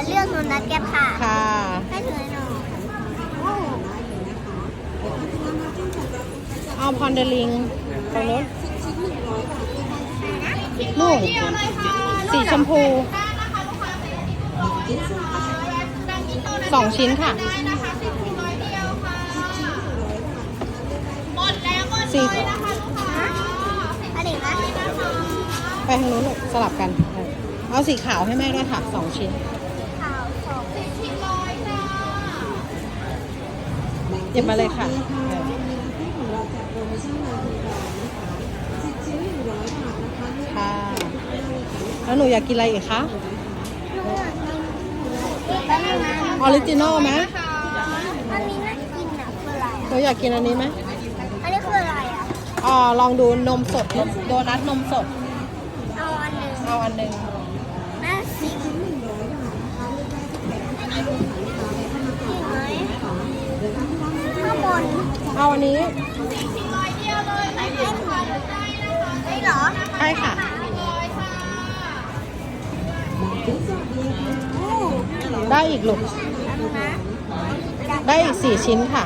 มาเลือกหนูนะแกค่ะค่ะให้ถือหน่อยโอ้เอาพอนเดลิงตรงนู้นนู่นสีชมพูสองชิ้นค่ะสีอะไรนะไปทางนู้นลูกสลับกันเออเอาสีขาวให้แม่ด้วยค่ะสองชิ้น ข่าวสอง หยิบมาเลยค่ะเออค่ะแล้วหนูอยากกินอะไรอีกคะลูกแป๊บนึงนะออริจินอลไหมอันนี้น่ากินอะคืออะไรหนูอยากกินอันนี้ไหมอันนี้คืออะไรอะอ๋อลองดูนมสดนมโดนัทนมสดเอาอันหนึ่งเอาอันหนึ่ง แม่สิบเห็นไหมข้างบน เอาอันนี้ไอ้หนูไอ้เหรอใช่ค่ะโอ้ได้อีกลูกแป๊บนึงนะได้อีกสี่ชิ้นค่ะ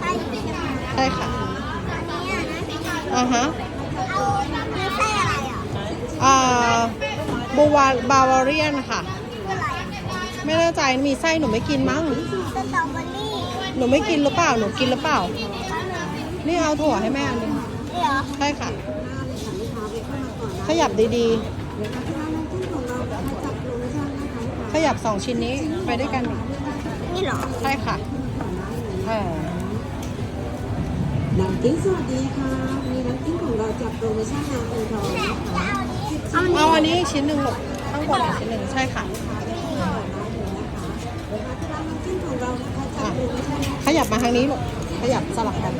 ได้อีกอันใช่ค่ะนี้นะอ่าฮะเอาไม่ใช่อะไรอะอ่าบูวาบาวาเรียนค่ะคืออะไรอะ ไม่แน่ใจมีไส้หนูไม่กินมั้งสตรอเบอรี่ หนูไม่กินหรือเปล่า หนูกินหรือเปล่า นี่เอาถั่วให้แม่อันหนึงนี่เหรอใช่ค่ะ ขยับดีๆ ขยับสองชิ้นนี้ไปด้วยกันดินี่เหรอ ใช่ค่ะเออน้ำจิ้มสวัสดีค่ะ มีน้ำจิ้มของเราจากโปรโมชั่นน้ำเป็นทองนะคะเอาอันนี้อีกชิ้นหนึ่งลูกข้างบนอีกชิ้นหนึ่งใช่ค่ะ น้ำจิ้มของเรานะคะจาก อะ โปรโมชั่น ขยับมาทางนี้ลูกขยับสลับกัน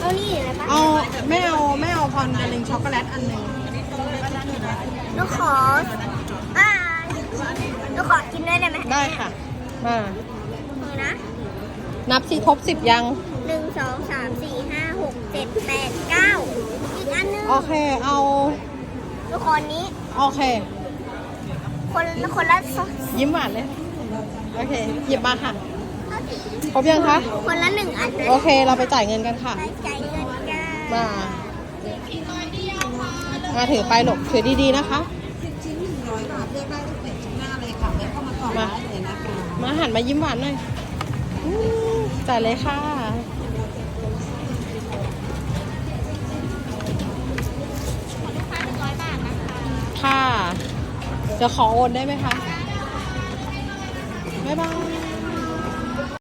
เอานี่อะไรปะเอาไม่เอาไม่เอาพอนอันหนึ่งช็อกโกแลตอันหนึ่งหนูขออ่าหนูขอกินด้วยได้ไหมได้ค่ะมามือนะนับสิครบสิบยังหนึ่งสองสามสี่ห้าหกเจ็ดแปดเก้าอีกอันนึงโอเคเอาหนูขออันนี้ โอเค คนคนละสอง ยิ้มหวานเลย โอเค หยิบมาค่ะ ครบยังคะ คนละหนึ่งอันนะโอเค เราไปจ่ายเงินกันค่ะไปจ่ายเงินกัน มามาถือไปหลบถือดีๆนะคะสิบชิ้นหนึ่งร้อยบาทเลือกได้ทุกเป็ดชิ้นหน้าเลยค่ะแวะเข้ามาก่อนได้เลยนะคะมาหันมายิ้มหวานหน่อยอู้จ่ายเลยค่ะ ค่ะ จะขอโอนได้ไหมคะ 拜拜。